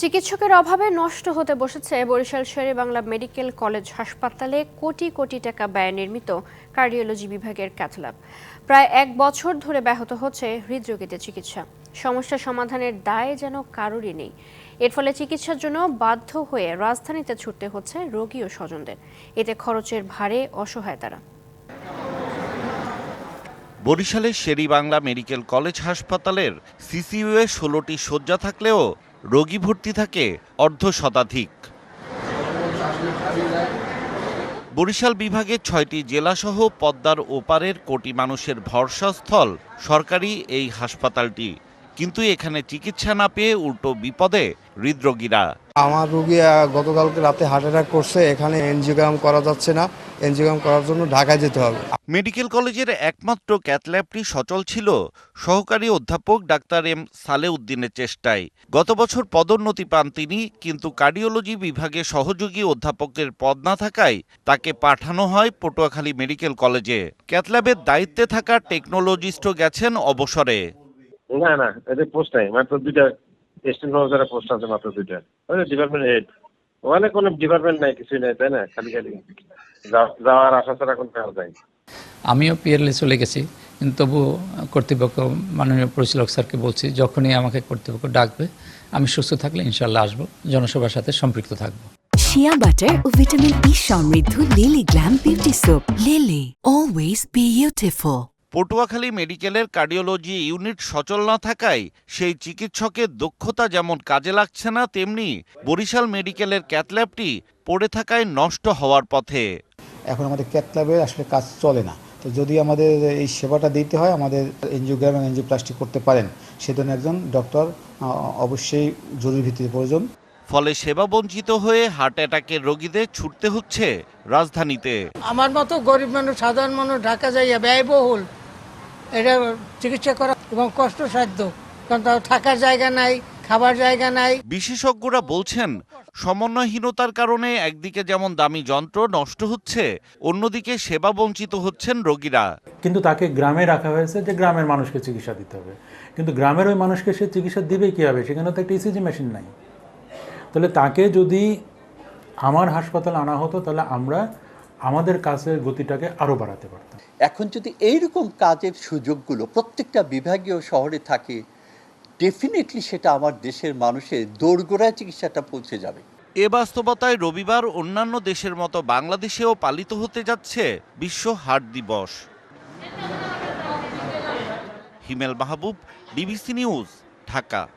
চিকিৎসকের অভাবে নষ্ট হতে বসেছে বরিশাল শেরে বাংলা মেডিকেল কলেজ হাসপাতালে কোটি কোটি টাকা ব্যয় নির্মিত কার্ডিওলজি বিভাগের ক্যাথল্যাব প্রায় এক বছর ধরে ব্যাহত হচ্ছে হৃদরোগীদের চিকিৎসা। সমস্যা সমাধানের দায় যেন কারোরই নেই। এর ফলে চিকিৎসার জন্য বাধ্য হয়ে রাজধানীতে ছুটতে হচ্ছে রোগী ও স্বজনদের। এতে খরচের ভারে অসহায় তারা। বরিশালের শেরিবাংলা মেডিকেল কলেজ হাসপাতালের সিসিইউয়ে ষোলোটি শয্যা থাকলেও রোগী ভর্তি থাকে অর্ধ শতাধিক বরিশাল বিভাগে ছয়টি জেলাসহ পদ্মার ওপারের কোটি মানুষের ভরসাস্থল সরকারি এই হাসপাতালটি। কিন্তু এখানে চিকিৎসা না পেয়ে উল্টো বিপদে হৃদরোগীরা। আমার রুগী গতকালকে রাতে হার্ট অ্যাটাক করছে এখানে এনজিওগ্রাম করা যাচ্ছে না। এনজিওগ্রাম করার জন্য ঢাকায় যেতে হবে। মেডিকেল কলেজের একমাত্র ক্যাথল্যাবটি সচল ছিল সহকারী অধ্যাপক ডাক্তার এম সালেউদ্দিনের চেষ্টায়। গত বছর পদোন্নতি পান তিনি কিন্তু কার্ডিওলজি বিভাগে সহযোগী অধ্যাপকের পদ না থাকায় তাকে পাঠানো হয় পটুয়াখালী মেডিকেল কলেজে। ক্যাথল্যাবের দায়িত্বে থাকা টেকনোলজিস্টও গেছেন অবসরে। না না এদের পোস্ট নাই মাত্র দুইটা স্টেশন ম্যানেজারের পোস্ট আছে মাত্র দুইটা। ওই ডিপার্টমেন্ট হেড ওখানে কোনো ডিপার্টমেন্ট নাই কিছুই নাই তাই না? খালি খালি যাওয়ার আশা ছাড়া কোনো কাজ নাই। আমিও পিয়ারলে চলে গেছি কিন্তু তবু কর্তৃপক্ষ মাননীয় পরিচালক স্যারকে বলছি যখনই আমাকে কর্তৃপক্ষ ডাকবে আমি সুস্থ থাকলে ইনশাল্লাহ আসব জনসভার সাথে সম্পৃক্ত থাকব। শিয়া বাটার ও ভিটামিন ই সমৃদ্ধ Lily glam beauty soap Lily always beautiful Patuakhali মেডিকেলের কার্ডিওলজি ইউনিট সচল না থাকায় সেই চিকিৎসকের দক্ষতা যেমন কাজে লাগছে না তেমনি বরিশাল মেডিকেলের ক্যাথল্যাবটি পড়ে থাকায় নষ্ট হওয়ার পথে। এখন আমাদের ক্যাথ ল্যাবে আসলে কাজ চলে না। তো যদি আমাদের এই সেবাটা দিতে হয় আমাদের এনজিওগ্রাম এবং এনজিওপ্লাস্টি করতে পারেন। সেজন্য একজন ডক্টর অবশ্যই জরুরি ভিত্তিতে প্রয়োজন। ফলে সেবা বঞ্চিত হয়ে হার্ট অ্যাটাকের রোগীদের ছুটতে হচ্ছে রাজধানীতে। আমার মতো গরিব মানুষ সাধারণ মানুষ ঢাকা যাইয়া ব্যয়বহুল। এটা চিকিৎসা করা এবং কষ্টসাধ্য। কারণ থাকার জায়গা নাই খাবার জায়গা নাই। বিশেষজ্ঞরা বলছেন সমন্বয়হীনতার কারণে একদিকে যেমন দামি যন্ত্র নষ্ট হচ্ছে অন্যদিকে সেবা বঞ্চিত হচ্ছেন রোগীরা। কিন্তু তাকে গ্রামে রাখা হয়েছে যে গ্রামের মানুষকে চিকিৎসা দিতে হবে। কিন্তু গ্রামের ওই মানুষকে সে চিকিৎসা দিবে কীভাবে? সেখানে তো একটা ইসিজি মেশিন নাই। তাহলে তাকে যদি আমার হাসপাতাল আনা হতো তাহলে আমরা আমাদের কাজের গতিটাকে আরও বাড়াতে পারতাম। এখন যদি এইরকম কাজের সুযোগগুলো প্রত্যেকটা বিভাগীয় শহরে থাকে ডেফিনেটলি সেটা আমার দেশের মানুষের দোরগোড়ায় চিকিৎসাটা পৌঁছে যাবে। এ বাস্তবতায় রবিবার অন্যান্য দেশের মতো বাংলাদেশেও পালিত হতে যাচ্ছে বিশ্ব হার্ট দিবস। Himel Mahbub DBC news Dhaka.